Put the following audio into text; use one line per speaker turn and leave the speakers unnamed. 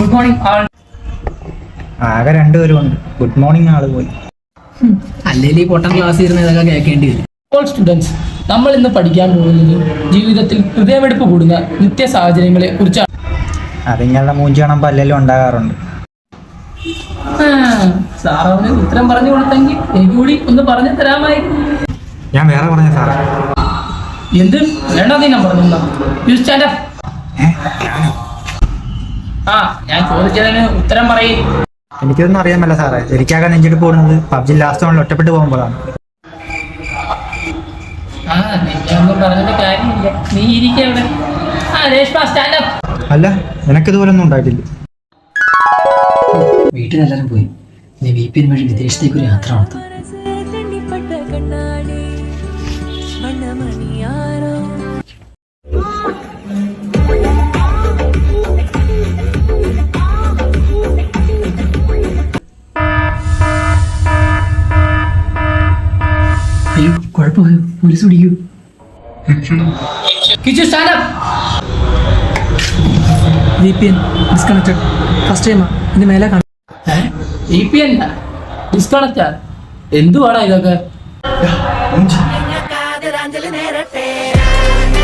Good morning ആൾ
ആകെ രണ്ടുപേരും ഉണ്ട്. ഗുഡ് മോർണിംഗ് ആൾ പോയി.
അല്ലെങ്കിൽ ഈ പൊട്ടൻ ക്ലാസ് ഇരുന്ന് ഇതൊക്കെ കേൾക്കേണ്ടി വരും.
ഓൾ സ്റ്റുഡൻസ് നമ്മൾ ഇന്ന് പഠിക്കാൻ പോകുന്നത് ജീവിതത്തിൽ ഹൃദയമെടുപ്പ് കൂടുന്ന നിത്യ സാഹചര്യങ്ങളെ കുറിച്ചാണ്.
അതിങ്ങളുടെ മൂഞ്ചി കാണാൻ അല്ലെങ്കിലും ഉണ്ടാകാറുണ്ട്.
സാറവന് ഉത്തരം പറഞ്ഞു കൊടുത്തെങ്കിൽ എനിക്ക് കൂടി ഒന്ന് പറഞ്ഞു തരാമായിരുന്നു.
ഞാൻ വേറെ പറഞ്ഞ സാറേ
എന്ത്? വേണ്ടത് ഞാൻ പറഞ്ഞു യു സ്റ്റാൻഡ് അപ്പ് ആ ഞാൻ ചോദിച്ചതിന് ഉത്തരം പറയും.
എനിക്കൊന്നും അറിയാമല്ല സാറേ. എനിക്കാകെ നെഞ്ചിട്ട് പോകുന്നത് പബ്ജി ലാസ്റ്റ് ഓണിൽ ഒറ്റപ്പെട്ട് പോകുമ്പോഴാണ്.
ആ നിന്നെ ഒന്നും പറഞ്ഞിട്ട് കാര്യമില്ല. നീ ഇരിക്കവിടെ ആ രേഷ്മ സ്റ്റാൻഡ് അപ്പ്
അല്ല നിനക്കിതുപോലെ ഒന്നും ഉണ്ടായിട്ടില്ല.
വീട്ടിലെല്ലാരും പോയി. നീ വി പി എൻ വഴി വിദേശത്തേക്ക് ഒരു യാത്ര നടത്താം അയ്യോ കുഴപ്പമായോ പോലീസ് പിടിക്കൂ
കിച്ചു
ഡിസ്കണക്റ്റഡ് ഫസ്റ്റ് ടൈമാ മേലെ
വി എന്തുവാടാ ഇതൊക്കെ?